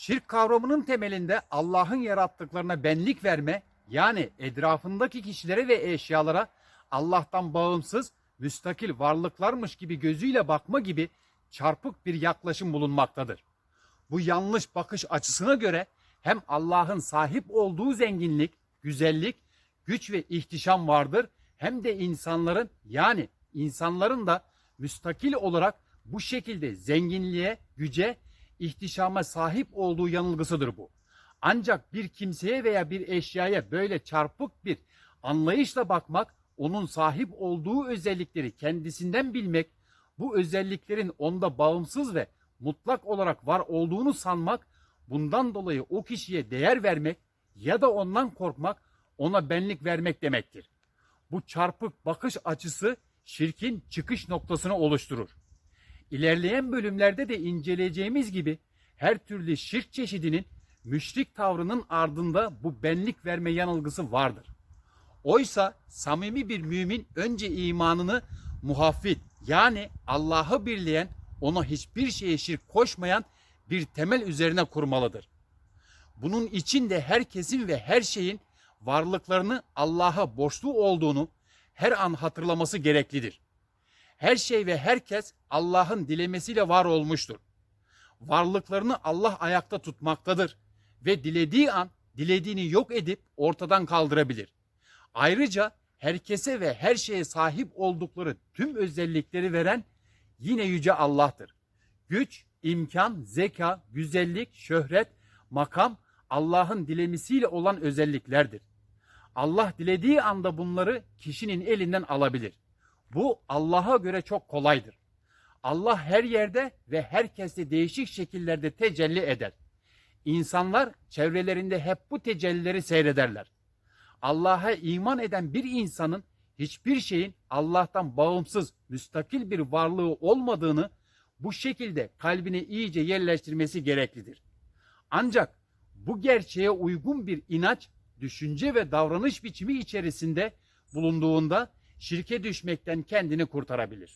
Şirk kavramının temelinde Allah'ın yarattıklarına benlik verme, yani etrafındaki kişilere ve eşyalara Allah'tan bağımsız, müstakil varlıklarmış gibi gözüyle bakma gibi çarpık bir yaklaşım bulunmaktadır. Bu yanlış bakış açısına göre hem Allah'ın sahip olduğu zenginlik, güzellik, güç ve ihtişam vardır hem de insanların yani insanların da müstakil olarak bu şekilde zenginliğe, güce, ihtişama sahip olduğu yanılgısıdır bu. Ancak bir kimseye veya bir eşyaya böyle çarpık bir anlayışla bakmak, onun sahip olduğu özellikleri kendisinden bilmek, bu özelliklerin onda bağımsız ve mutlak olarak var olduğunu sanmak, bundan dolayı o kişiye değer vermek ya da ondan korkmak, ona benlik vermek demektir. Bu çarpık bakış açısı şirkin çıkış noktasını oluşturur. İlerleyen bölümlerde de inceleyeceğimiz gibi her türlü şirk çeşidinin müşrik tavrının ardında bu benlik verme yanılgısı vardır. Oysa samimi bir mümin önce imanını muhaffit yani Allah'ı birleyen, ona hiçbir şeye şirk koşmayan bir temel üzerine kurmalıdır. Bunun için de herkesin ve her şeyin varlıklarını Allah'a borçlu olduğunu her an hatırlaması gereklidir. Her şey ve herkes Allah'ın dilemesiyle var olmuştur. Varlıklarını Allah ayakta tutmaktadır ve dilediği an dilediğini yok edip ortadan kaldırabilir. Ayrıca herkese ve her şeye sahip oldukları tüm özellikleri veren yine yüce Allah'tır. Güç, imkan, zeka, güzellik, şöhret, makam Allah'ın dilemesiyle olan özelliklerdir. Allah dilediği anda bunları kişinin elinden alabilir. Bu Allah'a göre çok kolaydır. Allah her yerde ve herkeste değişik şekillerde tecelli eder. İnsanlar çevrelerinde hep bu tecellileri seyrederler. Allah'a iman eden bir insanın hiçbir şeyin Allah'tan bağımsız, müstakil bir varlığı olmadığını bu şekilde kalbine iyice yerleştirmesi gereklidir. Ancak bu gerçeğe uygun bir inanç, düşünce ve davranış biçimi içerisinde bulunduğunda şirke düşmekten kendini kurtarabilir.